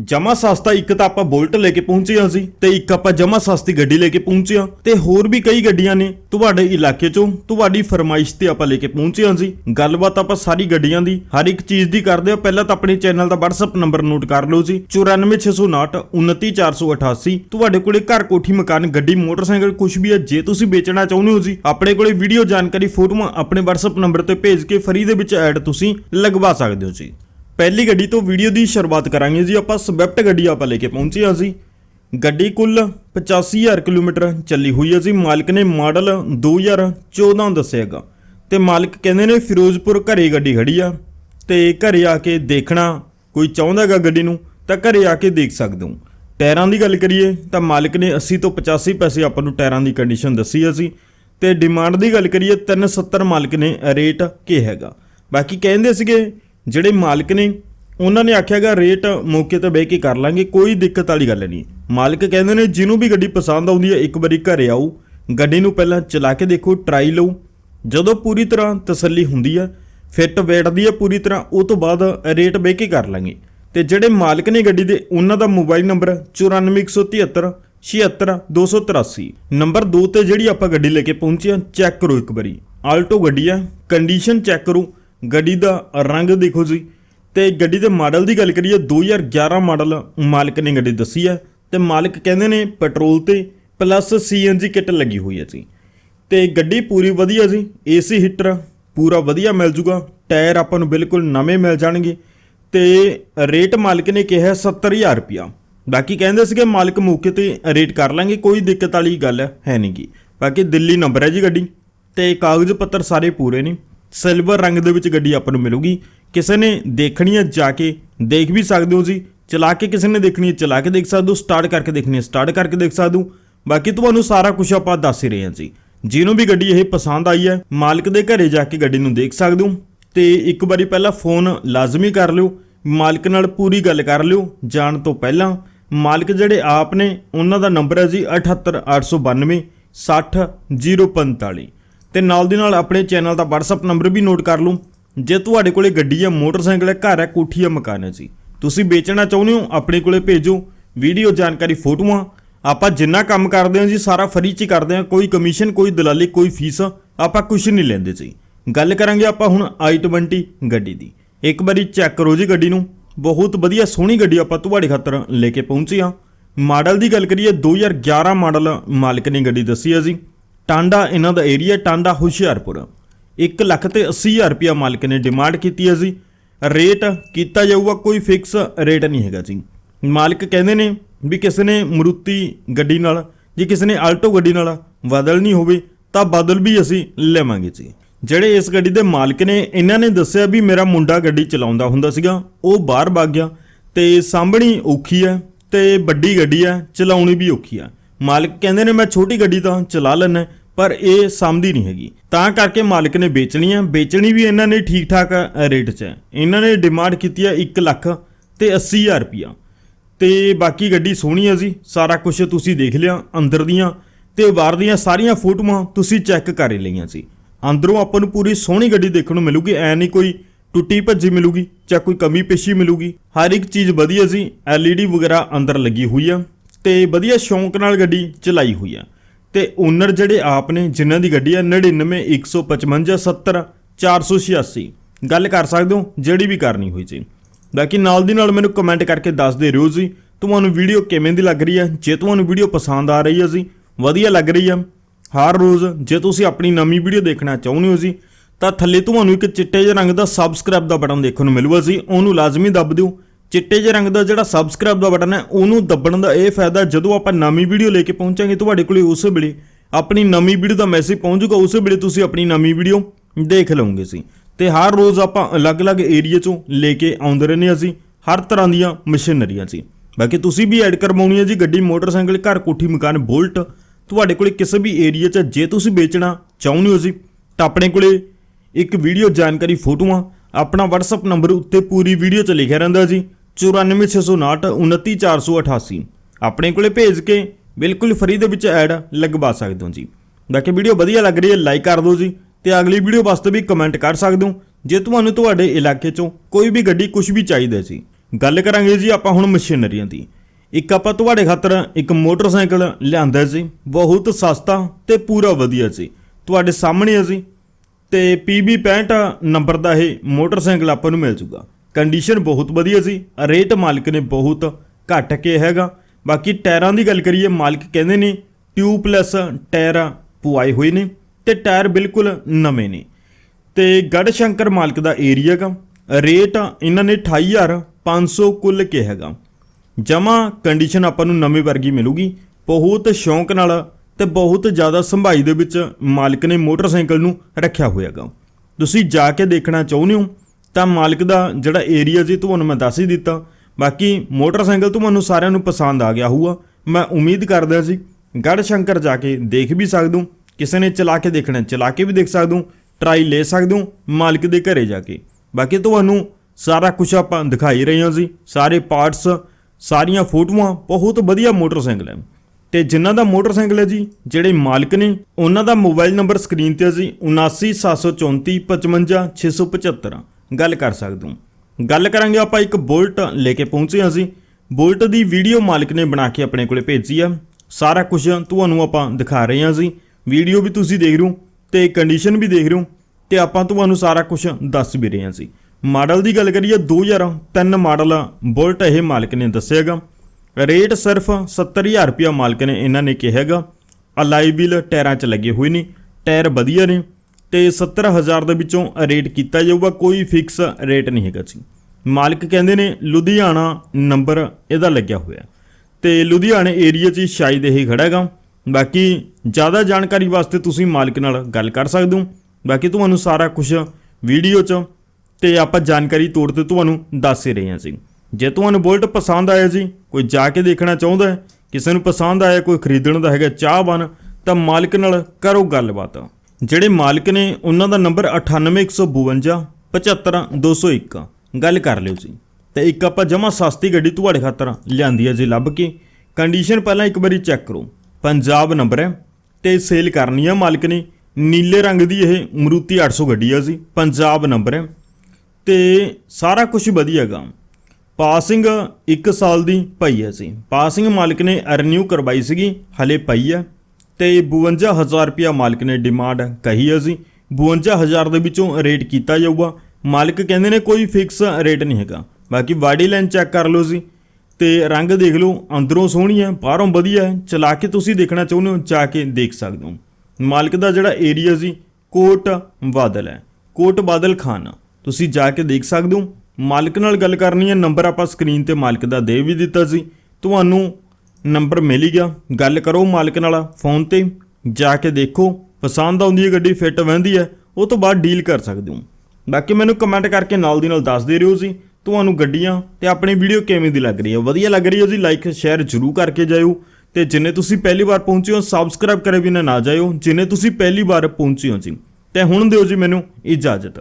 ਜਮਾ ਸਸਤਾ ਇੱਕ ਤਾਂ ਆਪਾਂ ਬੁਲਟ ਲੈ ਕੇ ਪਹੁੰਚੇ ਹਾਂ ਸੀ ਤੇ ਇੱਕ ਆਪਾਂ ਜਮਾ ਸਸਤੀ ਗੱਡੀ ਲੈ ਕੇ ਪਹੁੰਚੇ ਹਾਂ। ਤੇ ਹੋਰ ਵੀ ਕਈ ਗੱਡੀਆਂ ਨੇ ਤੁਹਾਡੇ ਇਲਾਕੇ ਚੋਂ, ਤੁਹਾਡੀ ਫਰਮਾਇਸ਼ ਤੇ ਆਪਾਂ ਲੈ ਕੇ ਪਹੁੰਚੇ ਹਾਂ ਸੀ ਗੱਲਬਾਤ ਆਪਾਂ ਸਾਰੀ ਗੱਡੀਆਂ ਦੀ, ਹਰ ਇੱਕ ਚੀਜ਼ ਦੀ ਕਰਦੇ ਹਾਂ। ਪਹਿਲਾਂ ਤਾਂ ਆਪਣੇ ਚੈਨਲ ਦਾ WhatsApp ਨੰਬਰ ਨੋਟ ਕਰ ਲਓ ਜੀ। 94659 29488 ਤੁਹਾਡੇ ਕੋਲੇ ਘਰ, ਕੋਠੀ, ਮਕਾਨ, ਗੱਡੀ, ਮੋਟਰਸਾਈਕਲ ਕੁਝ ਵੀ ਹੈ, ਜੇ ਤੁਸੀਂ ਵੇਚਣਾ ਚਾਹੁੰਦੇ ਹੋ ਜੀ, ਆਪਣੇ ਕੋਲੇ ਵੀਡੀਓ ਜਾਣਕਾਰੀ ਫੋਟੋਆਂ ਆਪਣੇ WhatsApp ਨੰਬਰ ਤੇ ਭੇਜ ਕੇ ਫਰੀ ਦੇ ਵਿੱਚ ਐਡ ਤੁਸੀਂ ਲਗਵਾ ਸਕਦੇ ਹੋ ਜੀ। ਪਹਿਲੀ ਗੱਡੀ ਤੋਂ ਵੀਡੀਓ ਦੀ ਸ਼ੁਰੂਆਤ ਕਰਾਂਗੇ ਜੀ। ਆਪਾਂ ਸਵਿਫਟ ਗੱਡੀ ਆਪਾਂ ਲੈ ਕੇ ਪਹੁੰਚੇ ਹਾਂ ਜੀ। ਗੱਡੀ ਕੁੱਲ 85000 ਕਿਲੋਮੀਟਰ ਚੱਲੀ ਹੋਈ ਹੈ ਜੀ। ਮਾਲਕ ਨੇ ਮਾਡਲ 2014 ਦੱਸਿਆਗਾ ਤੇ ਮਾਲਕ ਕਹਿੰਦੇ ਨੇ ਫਿਰੋਜ਼ਪੁਰ ਘਰੇ ਗੱਡੀ ਖੜੀ ਆ ਤੇ ਘਰੇ ਆ ਕੇ ਦੇਖਣਾ ਕੋਈ ਚਾਹੁੰਦਾਗਾ ਗੱਡੀ ਨੂੰ, ਤਾਂ ਘਰੇ ਆ ਕੇ ਦੇਖ ਸਕਦੇ ਹੋ। ਟਾਇਰਾਂ ਦੀ ਗੱਲ ਕਰੀਏ ਤਾਂ ਮਾਲਕ ਨੇ 80 ਤੋਂ 85 ਪੈਸੇ ਆਪਾਂ ਨੂੰ ਟਾਇਰਾਂ ਦੀ ਕੰਡੀਸ਼ਨ ਦੱਸੀ ਹੈ ਜੀ। ਤੇ ਡਿਮਾਂਡ ਦੀ ਗੱਲ ਕਰੀਏ 370 ਮਾਲਕ ਨੇ ਰੇਟ ਕੀ ਹੈਗਾ। ਬਾਕੀ ਕਹਿੰਦੇ ਸੀਗੇ ਜਿਹੜੇ ਮਾਲਕ ਨੇ, ਉਹਨਾਂ ਨੇ ਆਖਿਆਗਾ ਰੇਟ ਮੌਕੇ ਤੇ ਬਹਿ ਕੇ ਕਰ ਲਾਂਗੇ, ਕੋਈ ਦਿੱਕਤ ਵਾਲੀ ਗੱਲ ਨਹੀਂ ਮਾਲਕ ਕਹਿੰਦੇ ਨੇ, ਜਿਹਨੂੰ ਵੀ ਗੱਡੀ ਪਸੰਦ ਆਉਂਦੀ ਹੈ, ਇੱਕ ਵਾਰੀ ਘਰੇ ਆਓ, ਗੱਡੀ ਨੂੰ ਪਹਿਲਾਂ ਚਲਾ ਕੇ ਦੇਖੋ ਟਰਾਈ ਲਓ। ਜਦੋਂ ਪੂਰੀ ਤਰ੍ਹਾਂ ਤਸੱਲੀ ਹੁੰਦੀ ਹੈ ਫਿੱਟ ਬੈਠਦੀ ਹੈ ਪੂਰੀ ਤਰ੍ਹਾਂ, ਉਹ ਤੋਂ ਬਾਅਦ ਰੇਟ ਬਹਿ ਕੇ ਕਰ ਲਾਂਗੇ। ਤੇ ਜਿਹੜੇ ਮਾਲਕ ਨੇ ਗੱਡੀ ਦੇ, ਉਹਨਾਂ ਦਾ ਮੋਬਾਈਲ ਨੰਬਰ 94173 76283 ਨੰਬਰ 2 ਤੇ ਜਿਹੜੀ ਆਪਾਂ ਗੱਡੀ ਲੈ ਕੇ ਪਹੁੰਚੇ ਹਾਂ, ਚੈੱਕ ਕਰੋ ਇੱਕ ਵਾਰੀ। ਆਲਟੋ ਗੱਡੀ ਆ ਕੰਡੀਸ਼ਨ ਚੈੱਕ ਕਰੋ। ਗੱਡੀ ਦਾ ਰੰਗ ਦੇਖੋ ਜੀ। ਤੇ ਗੱਡੀ ਦੇ ਮਾਡਲ ਦੀ ਗੱਲ ਕਰੀਏ 2011 ਮਾਡਲ ਮਾਲਕ ਨੇ ਗੱਡੀ ਦੱਸੀ ਹੈ ਤੇ ਮਾਲਕ ਕਹਿੰਦੇ ਨੇ ਪੈਟਰੋਲ ਤੇ ਪਲੱਸ ਸੀਐਨਜੀ ਕਿੱਟ ਲੱਗੀ ਹੋਈ ਹੈ ਜੀ। ਤੇ ਗੱਡੀ ਪੂਰੀ ਵਧੀਆ ਜੀ, ਏਸੀ ਹੀਟਰ ਪੂਰਾ ਵਧੀਆ ਮਿਲ ਜੂਗਾ, ਟਾਇਰ ਆਪਾਂ ਨੂੰ ਬਿਲਕੁਲ ਨਵੇਂ ਮਿਲ ਜਾਣਗੇ। ਤੇ ਰੇਟ ਮਾਲਕ ਨੇ ਕਿਹਾ 70000 ਰੁਪਿਆ ਬਾਕੀ ਕਹਿੰਦੇ ਸੀਗੇ ਮਾਲਕ ਮੌਕੇ ਤੇ ਰੇਟ ਕਰ ਲਾਂਗੇ, ਕੋਈ ਦਿੱਕਤ ਵਾਲੀ ਗੱਲ ਹੈ ਨਹੀਂਗੀ ਬਾਕੀ ਦਿੱਲੀ ਨੰਬਰ ਹੈ ਜੀ ਗੱਡੀ। ਤੇ ਕਾਗਜ਼ ਪੱਤਰ ਸਾਰੇ ਪੂਰੇ ਨੇ। ਸਿਲਵਰ ਰੰਗ ਦੇ ਵਿੱਚ ਗੱਡੀ ਆਪਾਂ ਨੂੰ ਮਿਲੂਗੀ। ਕਿਸੇ ਨੇ ਦੇਖਣੀ ਹੈ, ਜਾ ਕੇ ਦੇਖ ਵੀ ਸਕਦੇ ਹੋ ਜੀ। ਚਲਾ ਕੇ ਕਿਸੇ ਨੇ ਦੇਖਣੀ ਹੈ, ਚਲਾ ਕੇ ਦੇਖ ਸਕਦੇ ਹੋ। ਸਟਾਰਟ ਕਰਕੇ ਦੇਖਣੀ ਹੈ, ਸਟਾਰਟ ਕਰਕੇ ਦੇਖ ਸਕਦੇ ਹੋ। ਬਾਕੀ ਤੁਹਾਨੂੰ ਸਾਰਾ ਕੁਝ ਆਪਾਂ ਦੱਸ ਹੀ ਰਹੇ ਹਾਂ ਜੀ। ਜਿਹਨੂੰ ਵੀ ਗੱਡੀ ਇਹ ਪਸੰਦ ਆਈ ਹੈ, ਮਾਲਕ ਦੇ ਘਰੇ ਜਾ ਕੇ ਗੱਡੀ ਨੂੰ ਦੇਖ ਸਕਦੇ ਹੋ। ਤੇ ਇੱਕ ਵਾਰੀ ਪਹਿਲਾਂ ਫੋਨ ਲਾਜ਼ਮੀ ਕਰ ਲਿਓ। ਮਾਲਕ ਨਾਲ ਪੂਰੀ ਗੱਲ ਕਰ ਲਿਓ, ਜਾਣ ਤੋਂ ਪਹਿਲਾਂ। ਮਾਲਕ ਜਿਹੜੇ ਆਪ ਨੇ, ਉਹਨਾਂ ਦਾ ਨੰਬਰ ਹੈ ਜੀ 78892 60045 ਤੇ ਨਾਲ ਦੀ ਨਾਲ ਆਪਣੇ ਚੈਨਲ ਦਾ WhatsApp ਨੰਬਰ ਵੀ ਨੋਟ ਕਰ ਲਓ ਜੇ ਤੁਹਾਡੇ ਕੋਲੇ ਗੱਡੀ ਹੈ ਮੋਟਰਸਾਈਕਲ ਹੈ, ਘਰ ਹੈ, ਕੋਠੀ ਹੈ ਮਕਾਨ ਹੈ ਜੀ। ਤੁਸੀਂ ਵੇਚਣਾ ਚਾਹੁੰਦੇ ਹੋ, ਆਪਣੇ ਕੋਲੇ ਭੇਜੋ। ਵੀਡੀਓ ਜਾਣਕਾਰੀ ਫੋਟੋਆਂ। ਆਪਾਂ ਜਿੰਨਾ ਕੰਮ ਕਰਦੇ ਹਾਂ ਜੀ, ਸਾਰਾ ਫਰੀ ਚ ਹੀ ਕਰਦੇ ਹਾਂ। ਕੋਈ ਕਮਿਸ਼ਨ ਕੋਈ ਦਲਾਲੀ, ਕੋਈ ਫੀਸ ਆਪਾਂ ਕੁਝ ਨਹੀਂ ਲੈਂਦੇ ਜੀ। ਗੱਲ ਕਰਾਂਗੇ ਆਪਾਂ ਹੁਣ i20 ਗੱਡੀ ਦੀ। ਇੱਕ ਵਾਰੀ ਚੈੱਕ ਕਰੋ ਜੀ ਗੱਡੀ ਨੂੰ। ਬਹੁਤ ਵਧੀਆ ਸੋਹਣੀ ਗੱਡੀ ਆਪਾਂ ਤੁਹਾਡੇ ਖਾਤਰ ਲੈ ਕੇ ਪਹੁੰਚੇ ਹਾਂ। ਮਾਡਲ ਦੀ ਗੱਲ ਕਰੀਏ 2011 ਮਾਡਲ ਮਾਲਕ ਨੇ ਗੱਡੀ ਦੱਸੀ ਹੈ ਜੀ। ਟਾਂਡਾ, ਇਹਨਾਂ ਦਾ ਏਰੀਆ ਟਾਂਡਾ, ਹੁਸ਼ਿਆਰਪੁਰ। 1 ਲੱਖ ਤੇ 80 ਹਜ਼ਾਰ ਰੁਪਇਆ ਮਾਲਕ ਨੇ ਡਿਮਾਂਡ ਕੀਤੀ ਹੈ ਜੀ। ਰੇਟ ਕੀਤਾ ਜਾਊਗਾ, ਕੋਈ ਫਿਕਸ ਰੇਟ ਨਹੀਂ ਹੈਗਾ ਜੀ। ਮਾਲਕ ਕਹਿੰਦੇ ਨੇ ਵੀ ਕਿਸੇ ਨੇ ਮਰੂਤੀ ਗੱਡੀ ਨਾਲ, ਜੇ ਕਿਸੇ ਨੇ ਆਲਟੋ ਗੱਡੀ ਨਾਲ ਬਦਲ ਨਹੀਂ ਹੋਵੇ, ਤਾਂ ਬਦਲ ਵੀ ਅਸੀਂ ਲੈਵਾਂਗੇ ਜੀ। ਜਿਹੜੇ ਇਸ ਗੱਡੀ ਦੇ ਮਾਲਕ ਨੇ, ਇਹਨਾਂ ਨੇ ਦੱਸਿਆ ਵੀ ਮੇਰਾ ਮੁੰਡਾ ਗੱਡੀ ਚਲਾਉਂਦਾ ਹੁੰਦਾ ਸੀਗਾ, ਉਹ ਬਾਹਰ ਭੱਗ ਗਿਆ। ਤੇ ਸਾਂਭਣੀ ਔਖੀ ਹੈ, ਤੇ ਵੱਡੀ ਗੱਡੀ ਹੈ, ਚਲਾਉਣੀ ਵੀ ਔਖੀ ਹੈ। ਮਾਲਕ ਕਹਿੰਦੇ ਨੇ, ਮੈਂ ਛੋਟੀ ਗੱਡੀ ਤਾਂ ਚਲਾ ਲੈਣਾ ਪਰ ਇਹ ਸਮਝਦੀ ਨਹੀਂ ਹੈਗੀ। ਤਾਂ ਕਰਕੇ ਮਾਲਕ ਨੇ ਵੇਚਣੀ ਹੈ ਵੇਚਣੀ ਵੀ ਇਹਨਾਂ ਨੇ ਠੀਕ ਠਾਕ ਰੇਟ 'ਚ ਹੈ। ਇਹਨਾਂ ਨੇ ਡਿਮਾਂਡ ਕੀਤੀ ਹੈ 1 ਲੱਖ ਤੇ 80000 ਰੁਪਿਆ ਤੇ ਬਾਕੀ ਗੱਡੀ ਸੋਹਣੀ ਹੈ ਜੀ। ਸਾਰਾ ਕੁਝ ਤੁਸੀਂ ਦੇਖ ਲਿਆ, ਅੰਦਰ ਦੀਆਂ ਤੇ ਬਾਹਰ ਦੀਆਂ ਸਾਰੀਆਂ ਫੋਟੋਆਂ ਤੁਸੀਂ ਚੈੱਕ ਕਰ ਲਈਆਂ ਸੀ। ਅੰਦਰੋਂ ਆਪਾਂ ਨੂੰ ਪੂਰੀ ਸੋਹਣੀ ਗੱਡੀ ਦੇਖਣ ਨੂੰ ਮਿਲੂਗੀ, ਐ ਨਹੀਂ ਕੋਈ ਟੁੱਟੀ ਭੱਜੀ ਮਿਲੂਗੀ ਜਾਂ ਕੋਈ ਕਮੀ ਪੇਸ਼ੀ ਮਿਲੂਗੀ। ਹਰ ਇੱਕ ਚੀਜ਼ ਵਧੀਆ ਜੀ। LED ਵਗੈਰਾ ਅੰਦਰ ਲੱਗੀ ਹੋਈ ਆ ਤੇ ਵਧੀਆ ਸ਼ੌਂਕ ਨਾਲ ਗੱਡੀ ਚਲਾਈ ਹੋਈ ਆ। ਤੇ ਓਨਰ ਜਿਹੜੇ ਆਪ ਨੇ, ਜਿਨ੍ਹਾਂ ਦੀ ਗੱਡੀ ਆ 99 155 70 486 ਗੱਲ ਕਰ ਸਕਦੇ ਹੋ, ਜਿਹੜੀ ਵੀ ਕਰਨੀ ਹੋਈ ਜੀ ਬਾਕੀ ਨਾਲ ਦੀ ਨਾਲ ਮੈਨੂੰ ਕਮੈਂਟ ਕਰਕੇ ਦੱਸ ਦੇ ਰਿਓ ਜੀ, ਤੁਹਾਨੂੰ ਵੀਡੀਓ ਕਿਵੇਂ ਦੀ ਲੱਗ ਰਹੀ ਹੈ ਜੇ ਤੁਹਾਨੂੰ ਵੀਡੀਓ ਪਸੰਦ ਆ ਰਹੀ ਹੈ ਜੀ, ਵਧੀਆ ਲੱਗ ਰਹੀ ਹੈ ਹਰ ਰੋਜ਼ ਜੇ ਤੁਸੀਂ ਆਪਣੀ ਨਵੀਂ ਵੀਡੀਓ ਦੇਖਣਾ ਚਾਹੁੰਦੇ ਹੋ ਜੀ, ਤਾਂ ਥੱਲੇ ਤੁਹਾਨੂੰ ਇੱਕ ਚਿੱਟੇ ਜਿਹੇ ਰੰਗ ਦਾ ਸਬਸਕ੍ਰਾਈਬ ਦਾ ਬਟਨ ਦੇਖਣ ਨੂੰ ਮਿਲੂਗਾ ਜੀ, ਉਹਨੂੰ ਲਾਜ਼ਮੀ ਦੱਬ ਦਿਓ। ਚਿੱਟੇ ਜਿਹੇ ਰੰਗ ਦਾ ਜਿਹੜਾ ਸਬਸਕ੍ਰਾਈਬ ਦਾ ਬਟਨ ਹੈ, ਉਹਨੂੰ ਦੱਬਣ ਦਾ ਇਹ ਫਾਇਦਾ ਜਦੋਂ ਆਪਾਂ ਨਵੀਂ ਵੀਡੀਓ ਲੈ ਕੇ ਪਹੁੰਚਾਂਗੇ, ਤੁਹਾਡੇ ਕੋਲੇ ਉਸ ਵੇਲੇ ਆਪਣੀ ਨਵੀਂ ਵੀਡੀਓ ਦਾ ਮੈਸੇਜ ਪਹੁੰਚੂਗਾ, ਉਸ ਵੇਲੇ ਤੁਸੀਂ ਆਪਣੀ ਨਵੀਂ ਵੀਡੀਓ ਦੇਖ ਲਓਗੇ ਸੀ। ਤੇ ਹਰ ਰੋਜ਼ ਆਪਾਂ ਅਲੱਗ-ਅਲੱਗ ਏਰੀਆ ਚੋਂ ਲੈ ਕੇ ਆਉਂਦੇ ਰਹਿੰਦੇ ਹਾਂ ਅਸੀਂ, ਹਰ ਤਰ੍ਹਾਂ ਦੀਆਂ ਮਸ਼ੀਨਰੀਆਂ ਸੀ ਬਾਕੀ ਤੁਸੀਂ ਵੀ ਐਡ ਕਰਵਾਉਣੀ ਹੈ ਜੀ, ਗੱਡੀ, ਮੋਟਰਸਾਈਕਲ, ਘਰ, ਕੋਠੀ, ਮਕਾਨ, ਬੁਲਟ। ਤੁਹਾਡੇ ਕੋਲੇ ਕਿਸੇ ਵੀ ਏਰੀਆ 'ਚ ਜੇ ਤੁਸੀਂ ਵੇਚਣਾ ਚਾਹੁੰਦੇ ਹੋ ਜੀ, ਤਾਂ ਆਪਣੇ ਕੋਲੇ ਇੱਕ ਵੀਡੀਓ ਜਾਣਕਾਰੀ ਫੋਟੋਆਂ ਆਪਣਾ WhatsApp ਨੰਬਰ ਉੱਤੇ ਪੂਰੀ ਵੀਡੀਓ 'ਚ ਲਿਖਿਆ ਰਹਿੰਦਾ ਜੀ। 94659 29488 ਆਪਣੇ ਕੋਲੇ ਭੇਜ ਕੇ ਬਿਲਕੁਲ ਫਰੀ ਦੇ ਵਿੱਚ ਐਡ ਲਗਵਾ ਸਕਦੇ ਹੋ ਜੀ। ਬਾਕੀ ਵੀਡੀਓ ਵਧੀਆ ਲੱਗ ਰਹੀ ਹੈ ਲਾਈਕ ਕਰ ਦਿਓ ਜੀ ਤੇ ਅਗਲੀ ਵੀਡੀਓ ਵਾਸਤੇ ਵੀ ਕਮੈਂਟ ਕਰ ਸਕਦੇ ਹੋ। ਜੇ ਤੁਹਾਨੂੰ ਤੁਹਾਡੇ ਇਲਾਕੇ 'ਚੋਂ ਕੋਈ ਵੀ ਗੱਡੀ ਕੁਝ ਵੀ ਚਾਹੀਦਾ ਸੀ ਗੱਲ ਕਰਾਂਗੇ ਜੀ ਆਪਾਂ ਹੁਣ ਮਸ਼ੀਨਰੀਆਂ ਦੀ। ਇੱਕ ਆਪਾਂ ਤੁਹਾਡੇ ਖਾਤਰ ਇੱਕ ਮੋਟਰਸਾਈਕਲ ਲਿਆਂਦਾ ਸੀ ਬਹੁਤ ਸਸਤਾ ਤੇ ਪੂਰਾ ਵਧੀਆ ਸੀ ਤੁਹਾਡੇ ਸਾਹਮਣੇ ਹੈ ਜੀ ਤੇ PB 65 ਨੰਬਰ ਦਾ ਇਹ ਮੋਟਰਸਾਈਕਲ ਆਪਾਂ ਨੂੰ ਮਿਲ ਜੂਗਾ। ਕੰਡੀਸ਼ਨ ਬਹੁਤ ਵਧੀਆ ਸੀ। ਰੇਟ ਮਾਲਕ ਨੇ ਬਹੁਤ ਘੱਟ ਕੇ ਹੈਗਾ। ਬਾਕੀ ਟਾਇਰਾਂ ਦੀ ਗੱਲ ਕਰੀਏ, ਮਾਲਕ ਕਹਿੰਦੇ ਨੇ ਟਿਊਬਲੈਸ ਟਾਇਰ ਪੁਆਏ ਹੋਏ ਨੇ ਤੇ ਟਾਇਰ ਬਿਲਕੁਲ ਨਵੇਂ ਨੇ। ਤੇ ਗੜ ਸ਼ੰਕਰ ਮਾਲਕ ਦਾ ਏਰੀਆ ਗਾ ਰੇਟ ਇਹਨਾਂ ਨੇ 28500 ਕੁੱਲ ਕੇ ਹੈਗਾ। ਜਮਾ ਕੰਡੀਸ਼ਨ ਆਪਾਂ ਨੂੰ ਨਵੇਂ ਵਰਗੀ ਮਿਲੂਗੀ। ਬਹੁਤ ਸ਼ੌਂਕ ਨਾਲ ਤੇ ਬਹੁਤ ਜ਼ਿਆਦਾ ਸੰਭਾਈ ਦੇ ਵਿੱਚ ਮਾਲਕ ਨੇ ਮੋਟਰਸਾਈਕਲ ਨੂੰ ਰੱਖਿਆ ਹੋਇਆਗਾ ਤੁਸੀਂ ਜਾ ਕੇ ਦੇਖਣਾ ਚਾਹੁੰਦੇ ਹੋ। ਤਾਂ ਮਾਲਕ ਦਾ ਜਿਹੜਾ ਏਰੀਆ ਜੀ ਤੁਹਾਨੂੰ ਮੈਂ ਦੱਸ ਹੀ ਦਿੱਤਾ। ਬਾਕੀ ਮੋਟਰਸਾਈਕਲ ਤੁਹਾਨੂੰ ਸਾਰਿਆਂ ਨੂੰ ਪਸੰਦ ਆ ਗਿਆ ਹੋਊਗਾ। ਮੈਂ ਉਮੀਦ ਕਰਦਾ ਸੀ ਗੜ ਸ਼ੰਕਰ ਜਾ ਕੇ ਦੇਖ ਵੀ ਸਕਦੇ, ਕਿਸੇ ਨੇ ਚਲਾ ਕੇ ਦੇਖਣਾ, ਚਲਾ ਕੇ ਵੀ ਦੇਖ ਸਕਦੇ ਟਰਾਈ ਲੈ ਸਕਦੇ, ਮਾਲਕ ਦੇ ਘਰੇ ਜਾ ਕੇ। ਬਾਕੀ ਤੁਹਾਨੂੰ ਸਾਰਾ ਕੁਝ ਆਪਾਂ ਦਿਖਾਈ ਰਹੇ ਹਾਂ ਜੀ ਸਾਰੇ ਪਾਰਟਸ ਸਾਰੀਆਂ ਫੋਟੋਆਂ, ਬਹੁਤ ਵਧੀਆ ਮੋਟਰਸਾਈਕਲ ਹੈ। ਤੇ ਜਿਨ੍ਹਾਂ ਦਾ ਮੋਟਰਸਾਈਕਲ ਹੈ ਜੀ, ਜਿਹੜੇ ਮਾਲਕ ਨੇ, ਉਹਨਾਂ ਦਾ ਮੋਬਾਈਲ ਨੰਬਰ ਸਕਰੀਨ ਤੇ ਹੈ ਜੀ 7974455675 ਗੱਲ ਕਰ ਸਕਦੇ ਗੱਲ ਕਰਾਂਗੇ ਆਪਾਂ ਇੱਕ ਬੁਲਟ ਲੈ ਕੇ ਪਹੁੰਚੇ ਹਾਂ ਜੀ ਬੁਲਟ ਦੀ ਵੀਡੀਓ ਮਾਲਕ ਨੇ ਬਣਾ ਕੇ ਆਪਣੇ ਕੋਲੇ ਭੇਜੀ ਆ। ਸਾਰਾ ਕੁਝ ਤੁਹਾਨੂੰ ਆਪਾਂ ਦਿਖਾ ਰਹੇ ਹਾਂ ਜੀ ਵੀਡੀਓ ਵੀ ਤੁਸੀਂ ਦੇਖ ਰਹੇ ਹੋ ਤੇ ਕੰਡੀਸ਼ਨ ਵੀ ਦੇਖ ਰਹੇ ਹੋ ਤੇ ਆਪਾਂ ਤੁਹਾਨੂੰ ਸਾਰਾ ਕੁਝ ਦੱਸ ਵੀ ਰਹੇ ਹਾਂ ਜੀ ਮਾਡਲ ਦੀ ਗੱਲ ਕਰੀਏ 2003 ਮਾਡਲ ਬੁਲਟ ਇਹ ਮਾਲਕ ਨੇ ਦੱਸਿਆਗਾ ਰੇਟ ਸਿਰਫ 70000 ਰੁਪਇਆ ਮਾਲਕ ਨੇ ਇਹਨਾਂ ਨੇ ਕਿਹਾਗਾ ਅਲਾਈ ਵੀਲ ਟਾਇਰਾਂ 'ਚ ਲੱਗੇ ਹੋਏ ਨੇ। ਟਾਇਰ ਵਧੀਆ ਨੇ। ਤੇ 70000 ਦੇ ਵਿੱਚੋਂ ਰੇਟ ਕੀਤਾ ਜਾਊਗਾ, ਕੋਈ ਫਿਕਸ ਰੇਟ ਨਹੀਂ ਹੈਗਾ ਜੀ। ਮਾਲਕ ਕਹਿੰਦੇ ਨੇ, ਲੁਧਿਆਣਾ ਨੰਬਰ ਇਹਦਾ ਲੱਗਿਆ ਹੋਇਆ। ਤੇ ਲੁਧਿਆਣੇ ਏਰੀਆ 'ਚ ਹੀ ਸ਼ਾਇਦ ਇਹ ਖੜਾ ਹੈਗਾ ਬਾਕੀ ਜ਼ਿਆਦਾ ਜਾਣਕਾਰੀ ਵਾਸਤੇ ਤੁਸੀਂ ਮਾਲਕ ਨਾਲ ਗੱਲ ਕਰ ਸਕਦੇ ਹੋ। ਬਾਕੀ ਤੁਹਾਨੂੰ ਸਾਰਾ ਕੁਝ ਵੀਡੀਓ 'ਚ ਤੇ ਆਪਾਂ ਜਾਣਕਾਰੀ ਤੌਰ ਤੇ ਤੁਹਾਨੂੰ ਦੱਸ ਹੀ ਰਹੇ ਹਾਂ ਜੀ। ਜੇ ਤੁਹਾਨੂੰ ਬੁਲਟ ਪਸੰਦ ਆਇਆ ਜੀ, ਕੋਈ ਜਾ ਕੇ ਦੇਖਣਾ ਚਾਹੁੰਦਾ ਕਿਸੇ ਨੂੰ ਪਸੰਦ ਆਇਆ, ਕੋਈ ਖਰੀਦਣ ਦਾ ਹੈਗਾ ਚਾਹਵਾਨ, ਤਾਂ ਮਾਲਕ ਨਾਲ ਕਰੋ ਗੱਲਬਾਤ। ਜਿਹੜੇ ਮਾਲਕ ਨੇ ਉਹਨਾਂ ਦਾ ਨੰਬਰ 98152 75201 ਗੱਲ ਕਰ ਲਿਓ ਜੀ। ਤੇ ਇੱਕ ਆਪਾਂ ਜਮਾ ਸਸਤੀ ਗੱਡੀ ਤੁਹਾਡੇ ਖਾਤਰ ਲਿਆਂਦੀ ਹੈ ਜੀ, ਲੱਭ ਕੇ। ਕੰਡੀਸ਼ਨ ਪਹਿਲਾਂ ਇੱਕ ਵਾਰੀ ਚੈੱਕ ਕਰੋ। ਪੰਜਾਬ ਨੰਬਰ ਹੈ ਤੇ ਸੇਲ ਕਰਨੀ ਹੈ ਮਾਲਕ ਨੇ। ਨੀਲੇ ਰੰਗ ਦੀ ਇਹ ਮਰੂਤੀ 800 ਗੱਡੀ ਹੈ ਜੀ, ਪੰਜਾਬ ਨੰਬਰ ਹੈ। ਤੇ ਸਾਰਾ ਕੁਝ ਵਧੀਆ ਗਾ। ਪਾਸਿੰਗ 1 ਸਾਲ ਦੀ ਪਈ ਹੈ ਜੀ। ਪਾਸਿੰਗ ਮਾਲਕ ਨੇ ਰਿਨਿਊ ਕਰਵਾਈ ਸੀਗੀ, ਹਲੇ ਪਈ ਹੈ। ਤੇ 52000 ਰੁਪਇਆ ਮਾਲਕ ਨੇ ਡਿਮਾਂਡ ਕਹੀ ਹੈ ਸੀ 52000 ਦੇ ਵਿੱਚੋਂ ਰੇਟ ਕੀਤਾ ਜਾਊਗਾ। ਮਾਲਕ ਕਹਿੰਦੇ ਨੇ ਕੋਈ ਫਿਕਸ ਰੇਟ ਨਹੀਂ ਹੈਗਾ। ਬਾਕੀ ਬਾਡੀ ਲਾਈਨ ਚੈੱਕ ਕਰ ਲਓ ਜੀ। ਤੇ ਰੰਗ ਦੇਖ ਲਓ, ਅੰਦਰੋਂ ਸੋਹਣੀ ਹੈ, ਬਾਹਰੋਂ ਵਧੀਆ ਹੈ। ਚਲਾ ਕੇ ਤੁਸੀਂ ਦੇਖਣਾ ਚਾਹੁੰਦੇ ਹੋ, ਜਾ ਕੇ ਦੇਖ ਸਕਦੇ ਹੋ। ਮਾਲਕ ਦਾ ਜਿਹੜਾ ਏਰੀਆ ਸੀ ਕੋਟ ਬਾਦਲ ਹੈ। ਕੋਟ ਬਾਦਲ ਖਾਨ। ਤੁਸੀਂ ਜਾ ਕੇ ਦੇਖ ਸਕਦੇ ਹੋ। ਮਾਲਕ ਨਾਲ ਗੱਲ ਕਰਨੀ ਹੈ ਨੰਬਰ ਆਪਾਂ ਸਕਰੀਨ ਤੇ ਮਾਲਕ ਦਾ ਦੇ ਵੀ ਦਿੱਤਾ ਸੀ ਤੁਹਾਨੂੰ ਨੰਬਰ ਮਿਲ ਹੀ ਗਿਆ। ਗੱਲ ਕਰੋ ਮਾਲਕ ਨਾਲ ਫੋਨ ਤੇ। ਜਾ ਕੇ ਦੇਖੋ, ਪਸੰਦ ਆਉਂਦੀ ਹੈ ਗੱਡੀ ਫਿੱਟ ਵਹਿੰਦੀ ਹੈ, ਉਹ ਤੋਂ ਬਾਅਦ ਡੀਲ ਕਰ ਸਕਦੇ ਹੋ। ਬਾਕੀ ਮੈਨੂੰ ਕਮੈਂਟ ਕਰਕੇ ਨਾਲ ਦੀ ਨਾਲ ਦੱਸ ਦੇ ਰਹੋ ਜੀ। ਤੁਹਾਨੂੰ ਗੱਡੀਆਂ ਤੇ ਆਪਣੀ ਵੀਡੀਓ ਕਿਵੇਂ ਦੀ ਲੱਗ ਰਹੀ ਹੈ? ਵਧੀਆ ਲੱਗ ਰਹੀ ਹੈ ਜੀ ਲਾਈਕ ਸ਼ੇਅਰ ਜਰੂਰ ਕਰਕੇ ਜਾਇਓ। ਤੇ ਜਿੰਨੇ ਤੁਸੀਂ ਪਹਿਲੀ ਵਾਰ ਪਹੁੰਚੇ ਹੋ ਸਬਸਕ੍ਰਾਈਬ ਕਰੇ ਵੀ ਨਾ ਨਾ ਜਾਇਓ। ਜਿੰਨੇ ਤੁਸੀਂ ਪਹਿਲੀ ਵਾਰ ਪਹੁੰਚੇ ਹੋ ਜੀ, ਤੇ ਹੁਣ ਦਿਓ ਜੀ ਮੈਨੂੰ ਇਜਾਜ਼ਤ।